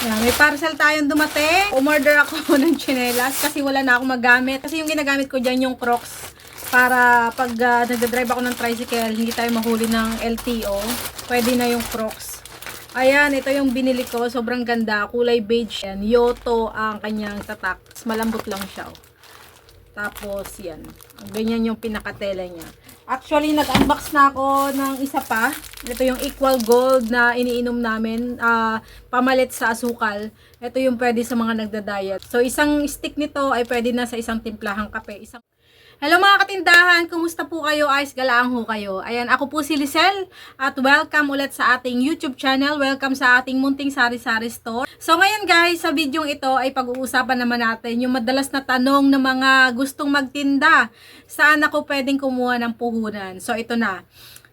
Yan, may parcel tayong dumating. Umorder ako ng chinelas kasi wala na akong magamit. Kasi yung ginagamit ko dyan yung Crocs para pag uh, nagdadrive ako ng tricycle, hindi tayo mahuli ng LTO. Pwede na yung Crocs. Ayan, ito yung binili ko. Sobrang ganda. Kulay beige yan. Yoto ang kanyang tatak. Malambot lang siya. Oh. Tapos, yan. Ganyan yung pinakatela niya. Actually, nag-unbox na ako ng isa pa. Ito yung Equal Gold na iniinom namin. ah, pamalit sa asukal. Ito yung pwede sa mga nagda-diet. So, isang stick nito ay pwede na sa isang timplahang kape. Isang Hello mga katindahan, kumusta po kayo? Ayos galaang ho kayo. Ayan, ako po si Lisel at welcome ulit sa ating YouTube channel. Welcome sa ating munting sari-sari store. So ngayon guys, sa videong ito ay pag-uusapan naman natin yung madalas na tanong ng mga gustong magtinda. Saan ako pwedeng kumuha ng puhunan? So ito na.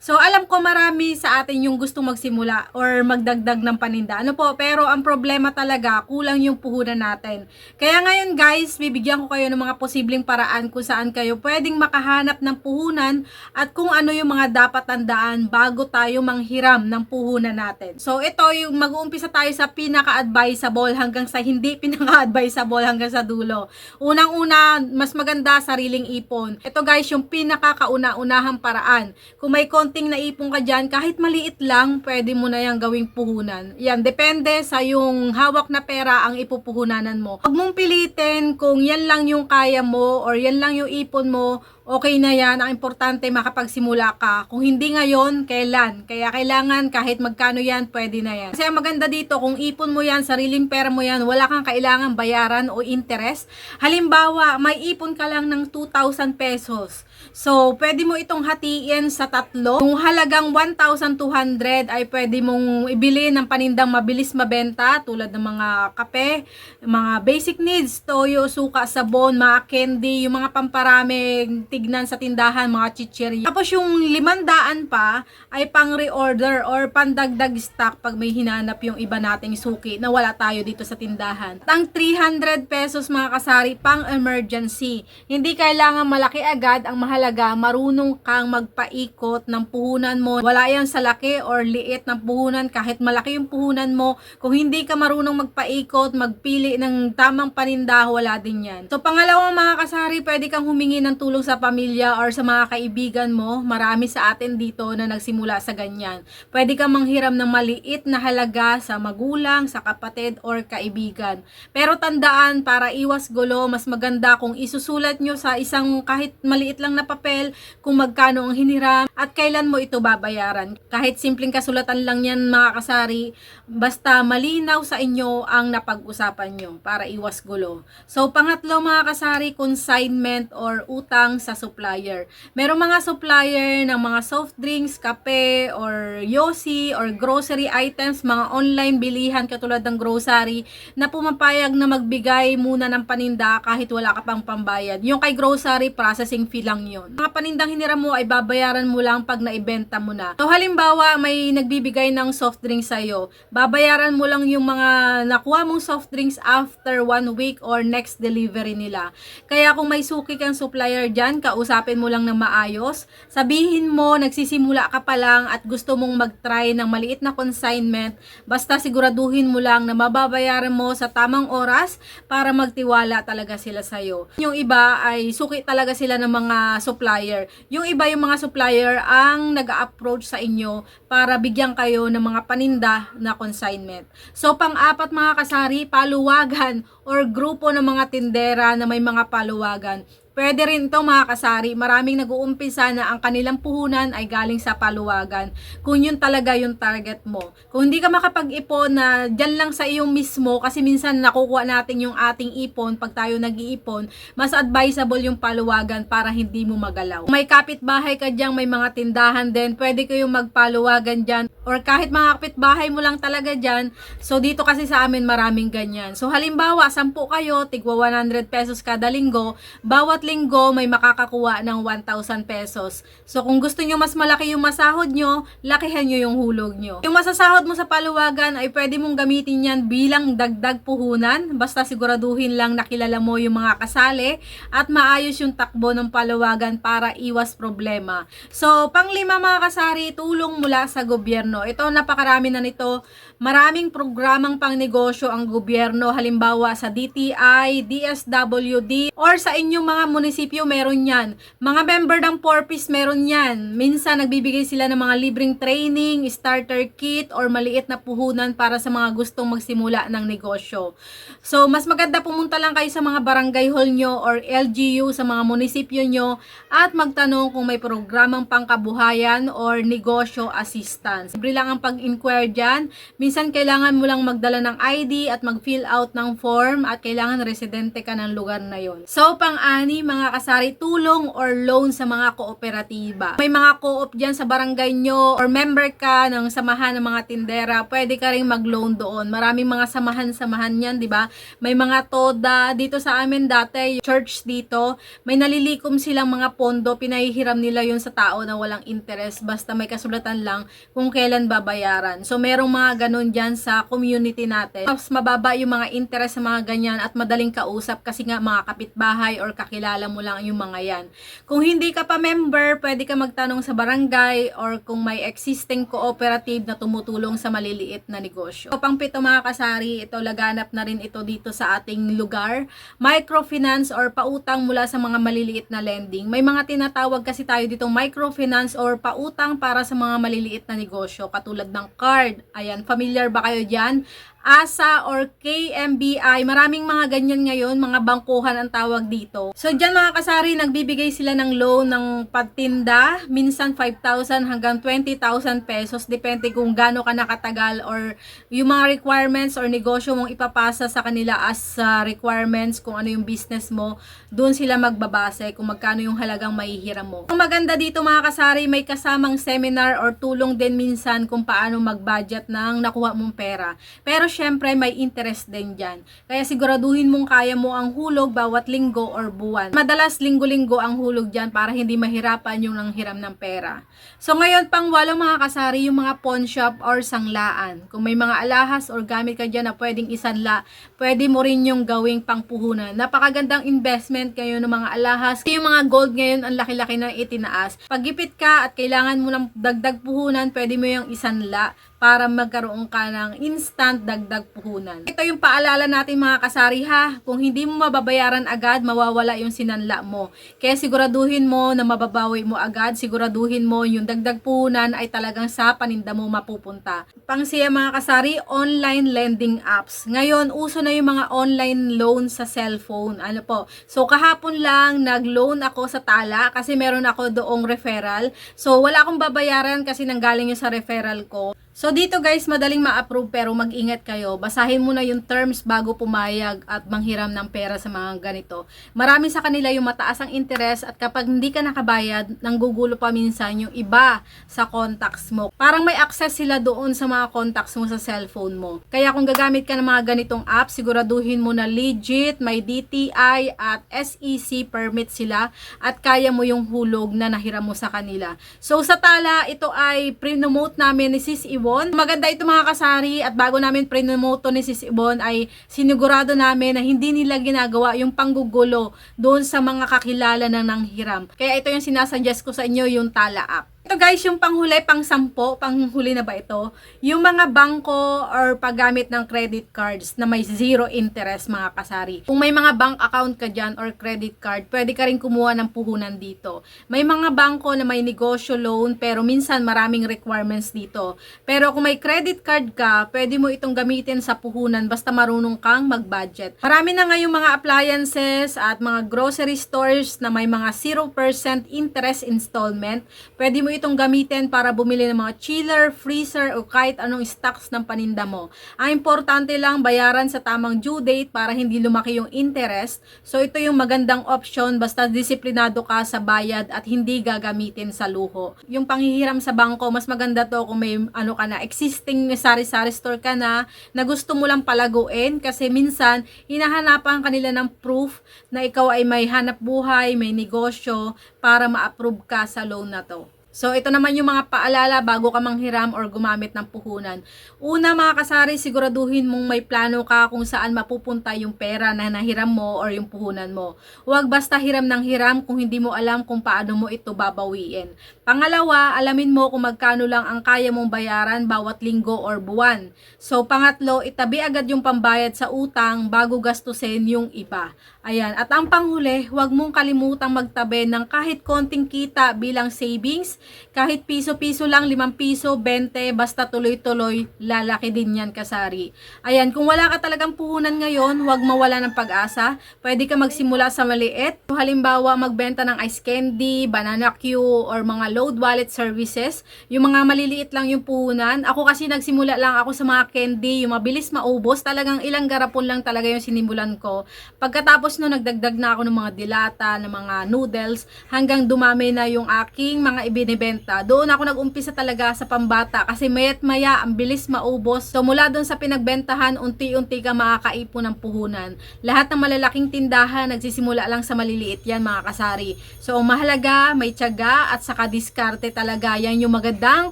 So, alam ko marami sa atin yung gustong magsimula or magdagdag ng paninda. Ano po, pero ang problema talaga, kulang yung puhunan natin. Kaya ngayon guys, bibigyan ko kayo ng mga posibleng paraan kung saan kayo pwedeng makahanap ng puhunan at kung ano yung mga dapat tandaan bago tayo manghiram ng puhunan natin. So, ito yung mag-uumpisa tayo sa pinaka-advisable hanggang sa hindi pinaka-advisable hanggang sa dulo. Unang-una, mas maganda sariling ipon. Ito guys, yung pinaka-kauna-unahang paraan. Kung may konting naipon ka dyan, kahit maliit lang, pwede mo na yung gawing puhunan. Yan, depende sa yung hawak na pera ang ipupuhunanan mo. Huwag mong pilitin kung yan lang yung kaya mo or yan lang yung ipon mo, okay na yan. Ang importante makapagsimula ka. Kung hindi ngayon, kailan? Kaya kailangan kahit magkano yan, pwede na yan. Kasi ang maganda dito, kung ipon mo yan, sariling pera mo yan, wala kang kailangan bayaran o interest. Halimbawa, may ipon ka lang ng 2,000 pesos. So, pwede mo itong hatiin sa tatlo. Kung halagang 1,200 ay pwede mong ibili ng panindang mabilis mabenta tulad ng mga kape, mga basic needs, toyo, suka, sabon, mga candy, yung mga pamparaming tignan sa tindahan, mga chichirya. Tapos yung limandaan pa ay pang reorder or pandagdag stock pag may hinanap yung iba nating suki na wala tayo dito sa tindahan. At ang 300 pesos mga kasari pang emergency. Hindi kailangan malaki agad, ang mahalaga marunong kang magpaikot ng puhunan mo. Wala yan sa laki or liit ng puhunan kahit malaki yung puhunan mo. Kung hindi ka marunong magpaikot, magpili ng tamang paninda, wala din yan. So pangalawang mga kasari, pwede kang humingi ng tulong sa pamilya or sa mga kaibigan mo. Marami sa atin dito na nagsimula sa ganyan. Pwede kang manghiram ng maliit na halaga sa magulang, sa kapatid or kaibigan. Pero tandaan, para iwas gulo, mas maganda kung isusulat nyo sa isang kahit maliit lang na papel kung magkano ang hiniram at kailan mo ito babayaran. Kahit simpleng kasulatan lang yan mga kasari, basta malinaw sa inyo ang napag-usapan nyo para iwas gulo. So pangatlo mga kasari, consignment or utang sa supplier. Merong mga supplier ng mga soft drinks, kape, or yosi, or grocery items, mga online bilihan katulad ng grocery, na pumapayag na magbigay muna ng paninda kahit wala ka pang pambayad. Yung kay grocery, processing fee lang yun. Mga panindang hiniram mo ay babayaran mo lang pag naibenta mo na. So halimbawa, may nagbibigay ng soft drinks sa'yo, babayaran mo lang yung mga nakuha mong soft drinks after one week or next delivery nila. Kaya kung may suki kang supplier dyan, kausapin mo lang ng maayos. Sabihin mo, nagsisimula ka pa lang at gusto mong mag-try ng maliit na consignment. Basta siguraduhin mo lang na mababayaran mo sa tamang oras para magtiwala talaga sila sa'yo. Yung iba ay suki talaga sila ng mga supplier. Yung iba yung mga supplier ang nag-approach sa inyo para bigyan kayo ng mga paninda na consignment. So pang-apat mga kasari, paluwagan or grupo ng mga tindera na may mga paluwagan. Pwede rin ito mga kasari, maraming nag-uumpisa na ang kanilang puhunan ay galing sa paluwagan. Kung yun talaga yung target mo. Kung hindi ka makapag-ipon na dyan lang sa iyong mismo, kasi minsan nakukuha natin yung ating ipon pag tayo nag-iipon, mas advisable yung paluwagan para hindi mo magalaw. Kung may kapitbahay ka dyan, may mga tindahan din, pwede kayong magpaluwagan dyan. Or kahit mga kapitbahay mo lang talaga dyan, so dito kasi sa amin maraming ganyan. So halimbawa, 10 kayo, tigwa 100 pesos kada linggo, bawat linggo may makakakuha ng 1,000 pesos. So kung gusto nyo mas malaki yung masahod nyo, lakihan nyo yung hulog nyo. Yung masasahod mo sa paluwagan ay pwede mong gamitin yan bilang dagdag puhunan. Basta siguraduhin lang nakilala mo yung mga kasali at maayos yung takbo ng paluwagan para iwas problema. So panglima mga kasari, tulong mula sa gobyerno. Ito napakarami na nito. Maraming programang pangnegosyo ang gobyerno. Halimbawa sa DTI, DSWD, or sa inyong mga munisipyo meron yan. Mga member ng Porpis meron yan. Minsan nagbibigay sila ng mga libreng training, starter kit, or maliit na puhunan para sa mga gustong magsimula ng negosyo. So, mas maganda pumunta lang kayo sa mga barangay hall nyo or LGU sa mga munisipyo nyo at magtanong kung may programang pangkabuhayan or negosyo assistance. Libre lang ang pag-inquire dyan. Minsan kailangan mo lang magdala ng ID at mag-fill out ng form at kailangan residente ka ng lugar na yon. So, pang-ani, mga kasari, tulong or loan sa mga kooperatiba. May mga co-op dyan sa barangay nyo or member ka ng samahan ng mga tindera, pwede ka rin mag-loan doon. Maraming mga samahan-samahan yan, di ba? May mga toda dito sa amin dati, church dito, may nalilikom silang mga pondo, pinahihiram nila yun sa tao na walang interest, basta may kasulatan lang kung kailan babayaran. So, merong mga ganun dyan sa community natin. Mas mababa yung mga interest sa mga ganyan at madaling kausap kasi nga mga kapitbahay or kakilala mo lang yung mga yan. Kung hindi ka pa member, pwede ka magtanong sa barangay or kung may existing cooperative na tumutulong sa maliliit na negosyo. So, pangpito mga kasari, ito laganap na rin ito dito sa ating lugar. Microfinance or pautang mula sa mga maliliit na lending. May mga tinatawag kasi tayo dito microfinance or pautang para sa mga maliliit na negosyo katulad ng card. Ayan, familiar ba kayo dyan? ASA or KMBI. Maraming mga ganyan ngayon, mga bangkuhan ang tawag dito. So dyan mga kasari, nagbibigay sila ng loan ng pagtinda, minsan 5,000 hanggang 20,000 pesos, depende kung gaano ka nakatagal or yung mga requirements or negosyo mong ipapasa sa kanila as uh, requirements, kung ano yung business mo, doon sila magbabase kung magkano yung halagang mahihiram mo. Ang maganda dito mga kasari, may kasamang seminar or tulong din minsan kung paano mag-budget ng nakuha mong pera. Pero syempre may interest din dyan. Kaya siguraduhin mong kaya mo ang hulog bawat linggo or buwan. Madalas linggo-linggo ang hulog dyan para hindi mahirapan yung nanghiram ng pera. So ngayon pang walo mga kasari yung mga pawn shop or sanglaan. Kung may mga alahas or gamit ka dyan na pwedeng isanla, pwede mo rin yung gawing pangpuhunan. Napakagandang investment kayo ng mga alahas. Yung mga gold ngayon ang laki-laki na itinaas. Pagipit ka at kailangan mo ng dagdag puhunan, pwede mo yung isanla para magkaroon ka ng instant dagdag puhunan. Ito yung paalala natin mga kasari ha, kung hindi mo mababayaran agad, mawawala yung sinanla mo. Kaya siguraduhin mo na mababawi mo agad, siguraduhin mo yung dagdag puhunan ay talagang sa paninda mo mapupunta. Pangsiya mga kasari, online lending apps. Ngayon, uso na yung mga online loan sa cellphone. Ano po? So kahapon lang nag-loan ako sa Tala kasi meron ako doong referral. So wala akong babayaran kasi nanggaling yung sa referral ko. So dito guys, madaling ma-approve pero mag-ingat kayo. Basahin muna yung terms bago pumayag at manghiram ng pera sa mga ganito. Marami sa kanila yung mataas ang interest at kapag hindi ka nakabayad, nanggugulo pa minsan yung iba sa contacts mo. Parang may access sila doon sa mga contacts mo sa cellphone mo. Kaya kung gagamit ka ng mga ganitong app, siguraduhin mo na legit, may DTI at SEC permit sila at kaya mo yung hulog na nahiram mo sa kanila. So sa tala, ito ay pre-nomote namin ni Sis Iwo Ibon. Maganda ito mga kasari at bago namin pre-nomoto ni Sis Ibon ay sinigurado namin na hindi nila ginagawa yung panggugulo doon sa mga kakilala na nanghiram. Kaya ito yung sinasuggest ko sa inyo yung Tala app. Ito guys, yung panghuli, pang sampo, panghuli na ba ito? Yung mga bangko or paggamit ng credit cards na may zero interest mga kasari. Kung may mga bank account ka dyan or credit card, pwede ka rin kumuha ng puhunan dito. May mga bangko na may negosyo loan pero minsan maraming requirements dito. Pero kung may credit card ka, pwede mo itong gamitin sa puhunan basta marunong kang mag-budget. Marami na ngayong mga appliances at mga grocery stores na may mga 0% interest installment. Pwede mo itong gamitin para bumili ng mga chiller, freezer, o kahit anong stocks ng paninda mo. Ang importante lang bayaran sa tamang due date para hindi lumaki yung interest. So ito yung magandang option basta disiplinado ka sa bayad at hindi gagamitin sa luho. Yung panghihiram sa bangko, mas maganda to kung may ano ka na, existing sari-sari store ka na, na gusto mo lang palaguin kasi minsan hinahanapan kanila ng proof na ikaw ay may hanap buhay, may negosyo para ma-approve ka sa loan na to. So, ito naman yung mga paalala bago ka manghiram or gumamit ng puhunan. Una, mga kasari, siguraduhin mong may plano ka kung saan mapupunta yung pera na nahiram mo or yung puhunan mo. Huwag basta hiram ng hiram kung hindi mo alam kung paano mo ito babawiin. Pangalawa, alamin mo kung magkano lang ang kaya mong bayaran bawat linggo or buwan. So, pangatlo, itabi agad yung pambayad sa utang bago gastusin yung iba. Ayan. At ang panghuli, huwag mong kalimutang magtabi ng kahit konting kita bilang savings. Kahit piso-piso lang, 5 piso, 20, basta tuloy-tuloy, lalaki din yan kasari. Ayan, kung wala ka talagang puhunan ngayon, huwag mawala ng pag-asa. Pwede ka magsimula sa maliit. Halimbawa, magbenta ng ice candy, banana queue, or mga load wallet services. Yung mga maliliit lang yung puhunan. Ako kasi nagsimula lang ako sa mga candy, yung mabilis maubos. Talagang ilang garapon lang talaga yung sinimulan ko. Pagkatapos no, nagdagdag na ako ng mga dilata, ng mga noodles, hanggang dumami na yung aking mga ibinibenta. Doon ako nag-umpisa talaga sa pambata kasi mayat maya, ang bilis maubos. So mula doon sa pinagbentahan, unti-unti ka makakaipon ng puhunan. Lahat ng malalaking tindahan, nagsisimula lang sa maliliit yan mga kasari. So mahalaga, may tiyaga at saka diskarte talaga. Yan yung magandang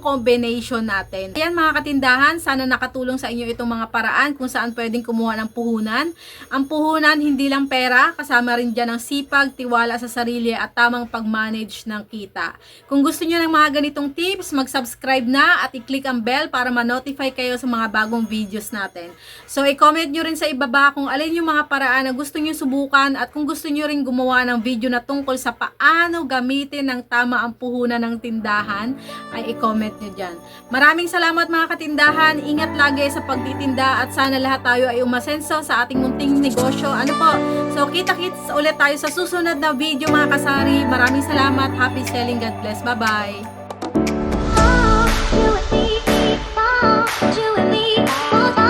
combination natin. Ayan mga katindahan, sana nakatulong sa inyo itong mga paraan kung saan pwedeng kumuha ng puhunan. Ang puhunan, hindi lang pera, kasama rin dyan ang sipag, tiwala sa sarili at tamang pag-manage ng kita. Kung gusto nyo ng mga ganitong tips, mag-subscribe na at i-click ang bell para ma-notify kayo sa mga bagong videos natin. So, i-comment nyo rin sa ibaba kung alin yung mga paraan na gusto nyo subukan at kung gusto nyo rin gumawa ng video na tungkol sa paano gamitin ng tama ang puhunan ng tindahan, ay i-comment nyo dyan. Maraming salamat mga katindahan. Ingat lagi sa pagtitinda at sana lahat tayo ay umasenso sa ating munting negosyo. Ano po? So, kita-kits ulit tayo sa susunod na video mga kasari. Maraming salamat. Happy selling. God bless. Bye-bye. You and me, oh, you and me, both